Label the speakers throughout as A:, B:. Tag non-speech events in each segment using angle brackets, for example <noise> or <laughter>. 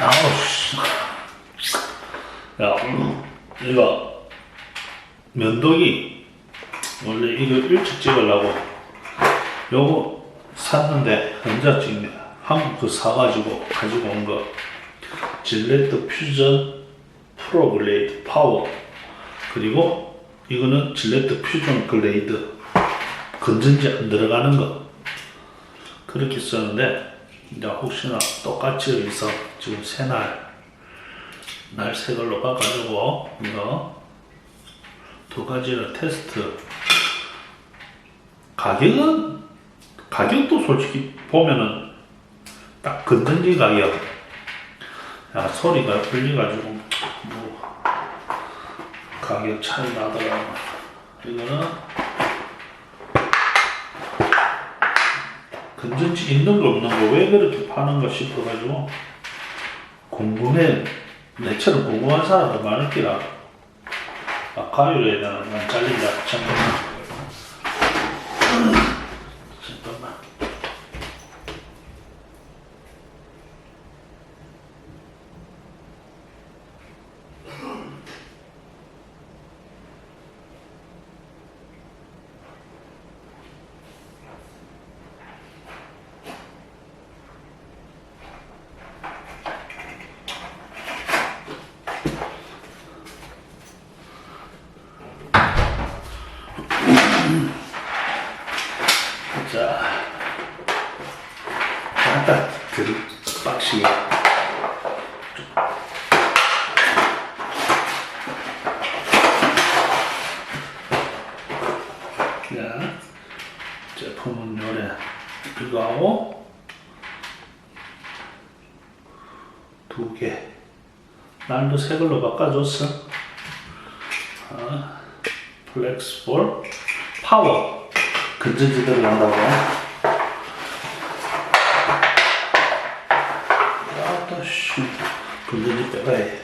A: 아우씨. 야, 이거 면도기 원래 이거 일찍 찍으려고 요거 샀는데 혼자 찍네. 한국 거 사가지고 가지고 온 거. 질레트 퓨전 프로 글레이드 파워 그리고 이거는 질레트 퓨전 글레이드 건전지 안 들어가는 거 그렇게 쓰는데 이제 혹시나 똑같이 여기서 지금 새날 날새 걸로 바꿔주고 이거 두 가지를 테스트. 가격은 가격도 솔직히 보면은 딱 건전지 가격. 야 소리가 들려가지고 뭐 가격 차이 나더라고. 이거는 건전지 있는 거 없는 거 왜 그렇게 파는가 싶어가지고 궁금해 내처럼 궁금한 사람도 많을 기라. 아카유에 나는 난 잘린다 잠깐만 잠깐만 자 아까 그 박싱이. 자 제품은 요래. 이거 하고 두개. 새 걸로 바꿔줬어. 아, 플렉스볼 파워. 건전지 들어간다고 아따 씨. 건전지 빼가야 해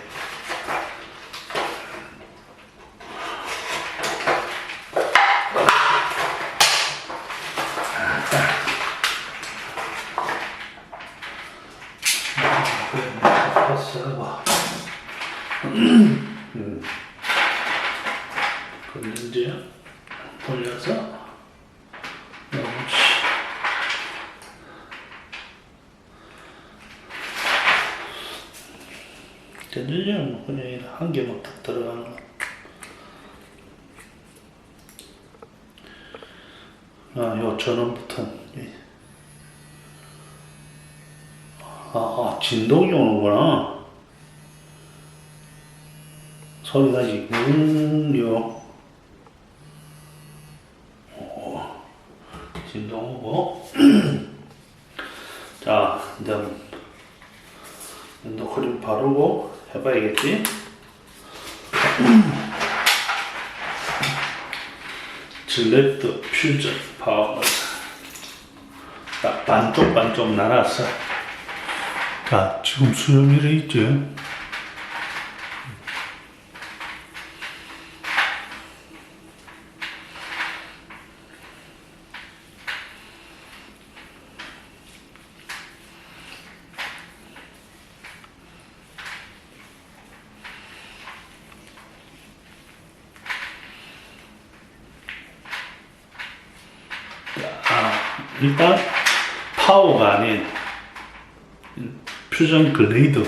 A: 건전지 돌려서 그렇지. 뭐 그냥 한 개만 딱 들어가는 거. 아, 요 전원부터. 아, 아, 진동이 오는구나. 소리가 지금, 요. 진동 오고. <clears throat> 자, 이제 면도 크림 바르고 해봐야겠지? 질레트 퓨전 파워 딱 반쪽 반쪽 날았어 자 지금 수염이래 있지? 아, 일단 파워가 아닌 퓨전 글레이드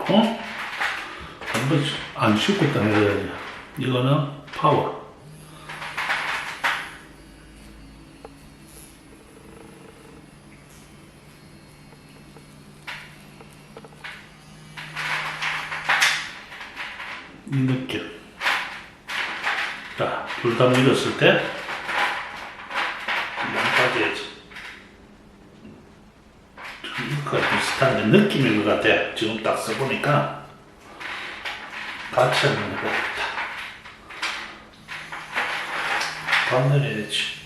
A: 어? 한번 안 씻고 해야 돼. 이거는 파워. 느낌. 자, 둘 다 밀었을 때, 양 빠져야지. 그 비슷한데 느낌인 것 같아. 지금 딱 써보니까 같이 한번 해보겠다. 반내려야지.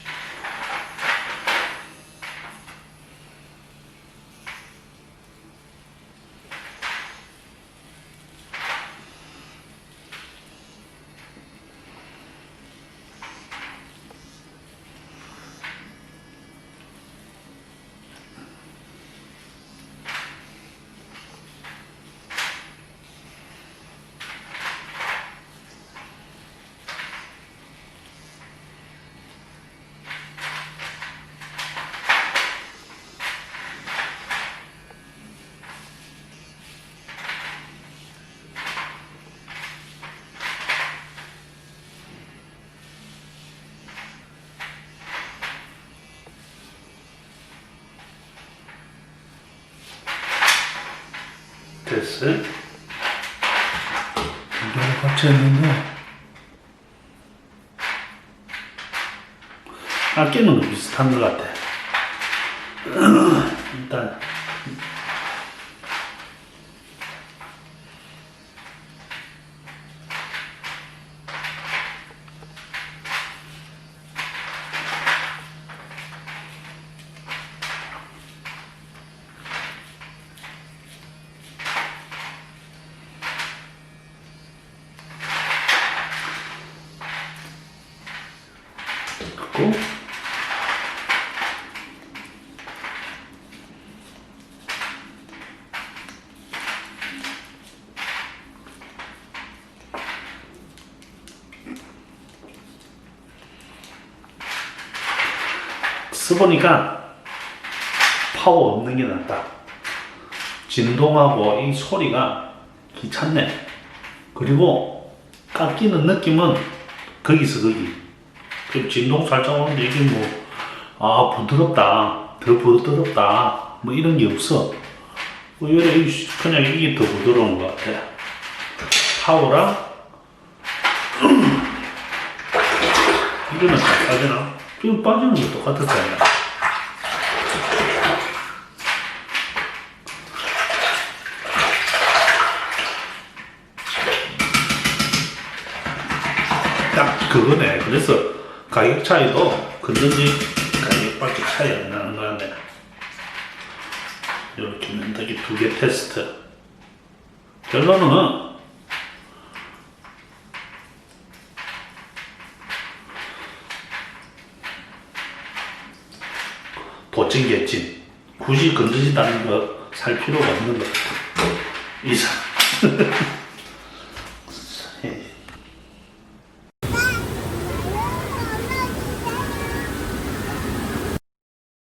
A: 개를 같이 했는데, 아끼는 거 비슷한 것 같아. <clears throat> 일단, 고 써보니까 파워 없는 게 낫다. 진동하고 이 소리가 귀찮네. 그리고 깎이는 느낌은 거기서 거기. 그 진동 살짝 오는데 이게 뭐, 아, 부드럽다. 더 부드럽다. 뭐 이런 게 없어. 의외로 이- 그냥 이게 더 부드러운 것 같아. 파워랑, <clears throat> 이거는 잘 빠지나? 이거 빠지는 거 똑같았잖아. 딱 그거네. 그래서 가격 차이도 건전지 가격밖에 차이 안 나는 거네. 이렇게 면도기 두 개 테스트. 결론은 도찐개찐. 굳이 건전지 다는 거 살 필요가 없는 것 같아. 이상. <laughs>